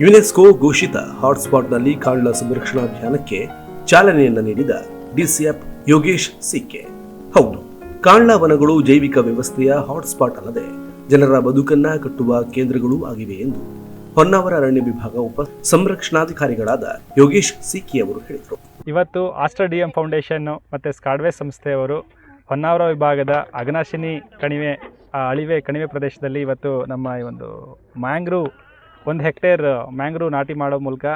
UNESCO ಘೋಷಿತ ಹಾಟ್ಸ್ಪಾಟ್ನಲ್ಲಿ ಕಾಂಡ್ಲಾ ಸಂರಕ್ಷಣಾ ಅಭಿಯಾನಕ್ಕೆ ಚಾಲನೆಯನ್ನು ನೀಡಿದ ಡಿಸಿಎಫ್ ಯೋಗೇಶ್ ಸಿಕೆ. ಹೌದು, ಕಾಂಡ ವನಗಳು ಜೈವಿಕ ವ್ಯವಸ್ಥೆಯ ಹಾಟ್ಸ್ಪಾಟ್ ಅಲ್ಲದೆ ಜನರ ಬದುಕನ್ನ ಕಟ್ಟುವ ಕೇಂದ್ರಗಳೂ ಆಗಿವೆ ಎಂದು ಹೊನ್ನಾವರ ಅರಣ್ಯ ವಿಭಾಗ ಉಪ ಸಂರಕ್ಷಣಾಧಿಕಾರಿಗಳಾದ ಯೋಗೇಶ್ ಸಿಕ್ಕಿ ಅವರು ಹೇಳಿದರು. ಇವತ್ತು ಆಸ್ಟರ್ ಡಿ ಫೌಂಡೇಶನ್ ಮತ್ತು ಸ್ಕಾಡ್ವೇ ಸಂಸ್ಥೆಯವರು ಹೊನ್ನಾವರ ವಿಭಾಗದ ಅಗ್ನಾಶಿನಿ ಕಣಿವೆ ಅಳಿವೆ ಕಣಿವೆ ಪ್ರದೇಶದಲ್ಲಿ ಇವತ್ತು ನಮ್ಮ ಈ ಒಂದು ಮ್ಯಾಂಗ್ರೂ ಒಂದು ಹೆಕ್ಟೇರ್ ಮ್ಯಾಂಗ್ರೂ ನಾಟಿ ಮಾಡೋ ಮೂಲಕ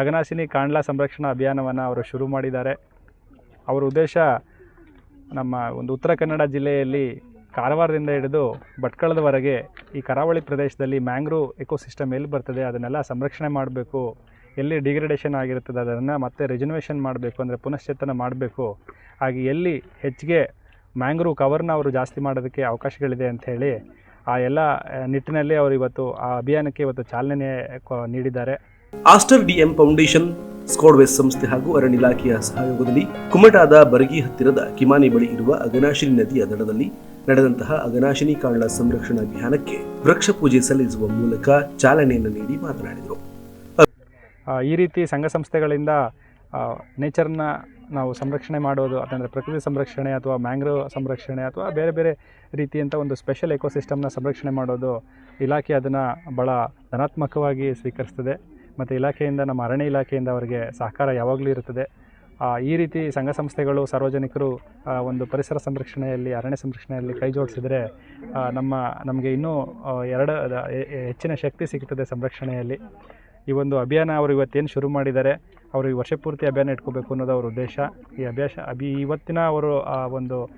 ಅಗನಾಸಿನಿ ಕಾಂಡ್ಲಾ ಸಂರಕ್ಷಣಾ ಅಭಿಯಾನವನ್ನು ಅವರು ಶುರು ಮಾಡಿದ್ದಾರೆ. ಅವರ ಉದ್ದೇಶ ನಮ್ಮ ಒಂದು ಉತ್ತರ ಕನ್ನಡ ಜಿಲ್ಲೆಯಲ್ಲಿ ಕಾರವಾರದಿಂದ ಹಿಡಿದು ಭಟ್ಕಳದವರೆಗೆ ಈ ಕರಾವಳಿ ಪ್ರದೇಶದಲ್ಲಿ ಮ್ಯಾಂಗ್ರೂ ಎಕೋಸಿಸ್ಟಮ್ ಎಲ್ಲಿ ಬರ್ತದೆ, ಅದನ್ನೆಲ್ಲ ಸಂರಕ್ಷಣೆ ಮಾಡಬೇಕು, ಎಲ್ಲಿ ಡಿಗ್ರೇಡೇಷನ್ ಆಗಿರ್ತದೆ, ಅದನ್ನು ಮತ್ತೆ ರಿಜನ್ವೇಷನ್ ಮಾಡಬೇಕು, ಅಂದರೆ ಪುನಶ್ಚೇತನ ಮಾಡಬೇಕು, ಹಾಗೆ ಎಲ್ಲಿ ಹೆಚ್ಚಿಗೆ ಮ್ಯಾಂಗ್ರೂ ಕವರ್ನ ಅವರು ಜಾಸ್ತಿ ಮಾಡೋದಕ್ಕೆ ಅವಕಾಶಗಳಿದೆ ಅಂಥೇಳಿ ಆ ಎಲ್ಲ ನಿಟ್ಟಿನಲ್ಲಿ ಅವರು ಇವತ್ತು ಆ ಅಭಿಯಾನಕ್ಕೆ ಇವತ್ತು ಚಾಲನೆ ನೀಡಿದ್ದಾರೆ. ಆಸ್ಟರ್ ಡಿಎಂ ಫೌಂಡೇಶನ್ ಸ್ಕಾಡ್ವೇಸ್ ಸಂಸ್ಥೆ ಹಾಗೂ ಅರಣ್ಯ ಇಲಾಖೆಯ ಸಹಯೋಗದಲ್ಲಿ ಕುಮಟಾದ ಬರಗಿ ಹತ್ತಿರದ ಕಿಮಾನಿ ಬಳಿ ಇರುವ ಅಗನಾಶಿನಿ ನದಿಯ ದಡದಲ್ಲಿ ನಡೆದಂತಹ ಅಗನಾಶಿನಿ ಕಾಳ ಸಂರಕ್ಷಣಾ ಅಭಿಯಾನಕ್ಕೆ ವೃಕ್ಷ ಪೂಜೆ ಸಲ್ಲಿಸುವ ಮೂಲಕ ಚಾಲನೆಯನ್ನು ನೀಡಿ ಮಾತನಾಡಿದರು. ಈ ರೀತಿ ಸಂಘ ಸಂಸ್ಥೆಗಳಿಂದ ನೇಚರ್ನ ನಾವು ಸಂರಕ್ಷಣೆ ಮಾಡೋದು ಅಂದರೆ ಪ್ರಕೃತಿ ಸಂರಕ್ಷಣೆ ಅಥವಾ ಮ್ಯಾಂಗ್ರೋವ್ ಸಂರಕ್ಷಣೆ ಅಥವಾ ಬೇರೆ ಬೇರೆ ರೀತಿಯಂಥ ಒಂದು ಸ್ಪೆಷಲ್ ಎಕೋಸಿಸ್ಟಮ್ನ ಸಂರಕ್ಷಣೆ ಮಾಡೋದು, ಇಲಾಖೆ ಅದನ್ನು ಭಾಳ ಧನಾತ್ಮಕವಾಗಿ ಸ್ವೀಕರಿಸ್ತದೆ. ಮತ್ತು ಇಲಾಖೆಯಿಂದ, ನಮ್ಮ ಅರಣ್ಯ ಇಲಾಖೆಯಿಂದ ಅವರಿಗೆ ಸಹಕಾರ ಯಾವಾಗಲೂ ಇರುತ್ತದೆ. ಈ ರೀತಿ ಸಂಘ ಸಂಸ್ಥೆಗಳು, ಸಾರ್ವಜನಿಕರು ಒಂದು ಪರಿಸರ ಸಂರಕ್ಷಣೆಯಲ್ಲಿ, ಅರಣ್ಯ ಸಂರಕ್ಷಣೆಯಲ್ಲಿ ಕೈ ಜೋಡಿಸಿದರೆ ನಮ್ಮ, ನಮಗೆ ಇನ್ನೂ ಎರಡು ಹೆಚ್ಚಿನ ಶಕ್ತಿ ಸಿಗ್ತದೆ ಸಂರಕ್ಷಣೆಯಲ್ಲಿ. ಈ ಒಂದು ಅಭಿಯಾನ ಅವರು ಇವತ್ತೇನು ಶುರು ಮಾಡಿದ್ದಾರೆ ಅವರು ಈ ವರ್ಷ ಪೂರ್ತಿ ಅಭಿಯಾನ ಇಟ್ಕೋಬೇಕು ಅನ್ನೋದು ಅವ್ರ ಉದ್ದೇಶ. ಈ ಅಭ್ಯಾಸ, ಅಭಿ ಇವತ್ತಿನ ಅವರು, ಆ, ಒಂದು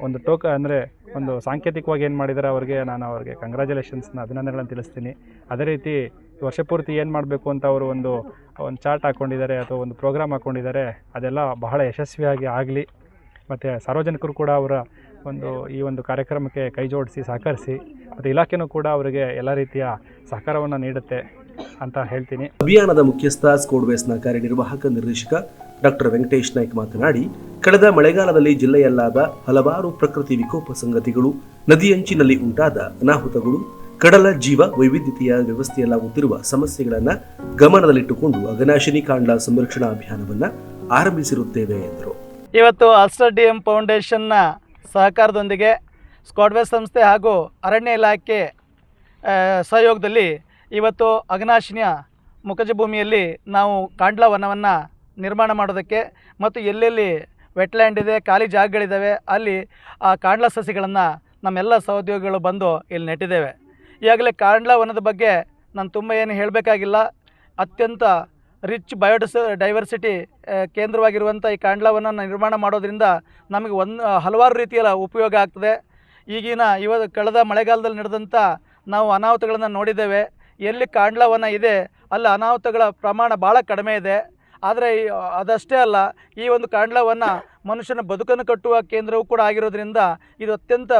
ಒಂದು ಟೋಕ, ಅಂದರೆ ಒಂದು ಸಾಂಕೇತಿಕವಾಗಿ ಏನು ಮಾಡಿದ್ದಾರೆ ಅವ್ರಿಗೆ, ನಾನು ಅವ್ರಿಗೆ ಕಂಗ್ರ್ಯಾಚುಲೇಷನ್ಸ್ನ ಅಭಿನಂದನೆಗಳನ್ನು ತಿಳಿಸ್ತೀನಿ. ಅದೇ ರೀತಿ ವರ್ಷಪೂರ್ತಿ ವರ್ಷ ಪೂರ್ತಿ ಏನು ಮಾಡಬೇಕು ಅಂತ ಅವರು ಒಂದು ಒಂದು ಚಾರ್ಟ್ ಹಾಕ್ಕೊಂಡಿದ್ದಾರೆ ಅಥವಾ ಒಂದು ಪ್ರೋಗ್ರಾಮ್ ಹಾಕ್ಕೊಂಡಿದ್ದಾರೆ ಅದೆಲ್ಲ ಬಹಳ ಯಶಸ್ವಿಯಾಗಿ ಆಗಲಿ. ಮತ್ತು ಸಾರ್ವಜನಿಕರು ಕೂಡ ಅವರ ಒಂದು, ಈ ಒಂದು ಕಾರ್ಯಕ್ರಮಕ್ಕೆ ಕೈ ಜೋಡಿಸಿ ಸಹಕರಿಸಿ, ಮತ್ತು ಇಲಾಖೆನೂ ಕೂಡ ಅವರಿಗೆ ಎಲ್ಲ ರೀತಿಯ ಸಹಕಾರವನ್ನು ನೀಡುತ್ತೆ. ಅಂತ ಹೇಳ್ತೀನಿ. ಅಭಿಯಾನದ ಮುಖ್ಯಸ್ಥ ಸ್ಕೋಡ್ವೇಸ್ನ ಕಾರ್ಯನಿರ್ವಾಹಕ ನಿರ್ದೇಶಕ ಡಾಕ್ಟರ್ ವೆಂಕಟೇಶ್ ನಾಯ್ಕ್ ಮಾತನಾಡಿ ಕಳೆದ ಮಳೆಗಾಲದಲ್ಲಿ ಜಿಲ್ಲೆಯಲ್ಲಾದ ಹಲವಾರು ಪ್ರಕೃತಿ ವಿಕೋಪ ಸಂಗತಿಗಳು ನದಿಯಂಚಿನಲ್ಲಿ ಉಂಟಾದ ಅನಾಹುತಗಳು ಕಡಲ ಜೀವ ವೈವಿಧ್ಯತೆಯ ವ್ಯವಸ್ಥೆಯಲ್ಲಾಗುತ್ತಿರುವ ಸಮಸ್ಯೆಗಳನ್ನು ಗಮನದಲ್ಲಿಟ್ಟುಕೊಂಡು ಅಗನಾಶಿನಿ ಕಾಂಡ ಸಂರಕ್ಷಣಾ ಅಭಿಯಾನವನ್ನು ಆರಂಭಿಸಿರುತ್ತೇವೆ ಎಂದರು. ಇವತ್ತು ಆಲ್ಸ್ಟರ್ ಡಿ ಎಂ ಫೌಂಡೇಶನ್ನ ಸಹಕಾರದೊಂದಿಗೆ ಸ್ಕಾಡ್ವೇ ಸಂಸ್ಥೆ ಹಾಗೂ ಅರಣ್ಯ ಇಲಾಖೆ ಸಹಯೋಗದಲ್ಲಿ ಇವತ್ತು ಅಗ್ನಾಶಿನಿಯ ಮುಖಜ ಭೂಮಿಯಲ್ಲಿ ನಾವು ಕಾಂಡ್ಲ ವನವನ್ನು ನಿರ್ಮಾಣ ಮಾಡೋದಕ್ಕೆ ಮತ್ತು ಎಲ್ಲೆಲ್ಲಿ ವೆಟ್ಲ್ಯಾಂಡ್ ಇದೆ, ಖಾಲಿ ಜಾಗಗಳಿದ್ದಾವೆ ಅಲ್ಲಿ ಆ ಕಾಂಡ್ಲ ಸಸಿಗಳನ್ನು ನಮ್ಮೆಲ್ಲ ಸಹೋದ್ಯೋಗಿಗಳು ಬಂದು ಇಲ್ಲಿ ನೆಟ್ಟಿದ್ದೇವೆ. ಈಗಾಗಲೇ ಕಾಂಡ್ಲ ವನದ ಬಗ್ಗೆ ನಾನು ತುಂಬ ಏನು ಹೇಳಬೇಕಾಗಿಲ್ಲ. ಅತ್ಯಂತ ರಿಚ್ ಬಯೋಡಿಸ್ ಡೈವರ್ಸಿಟಿ ಕೇಂದ್ರವಾಗಿರುವಂಥ ಈ ಕಾಂಡ್ಲವನ್ನು ನಿರ್ಮಾಣ ಮಾಡೋದರಿಂದ ನಮಗೆ ಒಂದು, ಹಲವಾರು ರೀತಿಯಲ್ಲ ಉಪಯೋಗ ಆಗ್ತದೆ. ಈಗಿನ ಇವ ಕಳೆದ ಮಳೆಗಾಲದಲ್ಲಿ ನಡೆದಂಥ ನಾವು ಅನಾಹುತಗಳನ್ನು ನೋಡಿದ್ದೇವೆ. ಎಲ್ಲಿ ಕಾಂಡ್ಲವನ ಇದೆ, ಅಲ್ಲಿ ಅನಾಹುತಗಳ ಪ್ರಮಾಣ ಭಾಳ ಕಡಿಮೆ ಇದೆ. ಆದರೆ ಅದಷ್ಟೇ ಅಲ್ಲ, ಈ ಒಂದು ಕಾಂಡ್ಲವನ್ನು ಮನುಷ್ಯನ ಬದುಕನ್ನು ಕಟ್ಟುವ ಕೇಂದ್ರವೂ ಕೂಡ ಆಗಿರೋದ್ರಿಂದ ಇದು ಅತ್ಯಂತ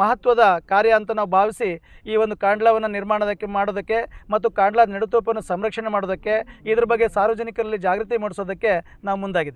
ಮಹತ್ವದ ಕಾರ್ಯ ಅಂತ ನಾವು ಭಾವಿಸಿ ಈ ಒಂದು ಕಾಂಡ್ಲವನ್ನು ನಿರ್ಮಾಣದಕ್ಕೆ, ಮಾಡೋದಕ್ಕೆ ಮತ್ತು ಕಾಂಡ್ಲ ನೆಡುತೋಪನ್ನು ಸಂರಕ್ಷಣೆ ಮಾಡೋದಕ್ಕೆ, ಇದ್ರ ಬಗ್ಗೆ ಸಾರ್ವಜನಿಕರಲ್ಲಿ ಜಾಗೃತಿ ಮೂಡಿಸೋದಕ್ಕೆ ನಾವು ಮುಂದಾಗಿದ್ದೇವೆ.